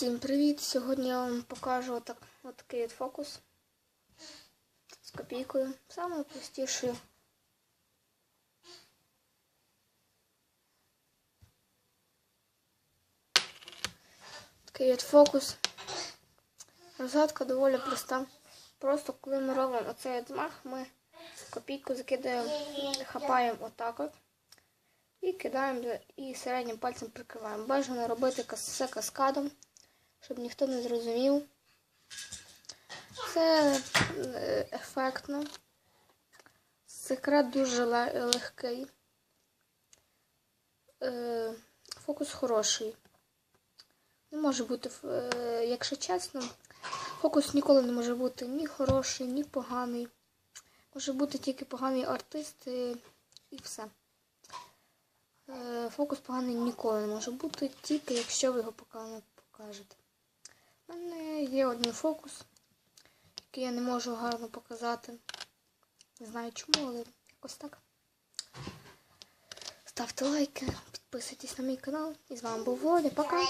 Всім привіт! Сьогодні я вам покажу отак, отакий от фокус з копійкою. Саме. Такий от фокус. Розгадка доволі проста. Просто коли ми робимо оцей змах, ми копійку закидаємо, хапаємо отак от. І кидаємо і середнім пальцем прикриваємо. Бажано робити все каскадом, щоб ніхто не зрозумів. Це е, ефектно. Секрет дуже легкий. Е, Фокус хороший. Не може бути, е, якщо чесно, фокус ніколи не може бути ні хороший, ні поганий. Може бути тільки поганий артист і, все. Фокус поганий ніколи не може бути, тільки якщо ви його покажете. У мене є один фокус, який я не можу гарно показати. Не знаю чому, але якось так. Ставте лайки, підписуйтесь на мій канал. І з вами був Володя. Пока!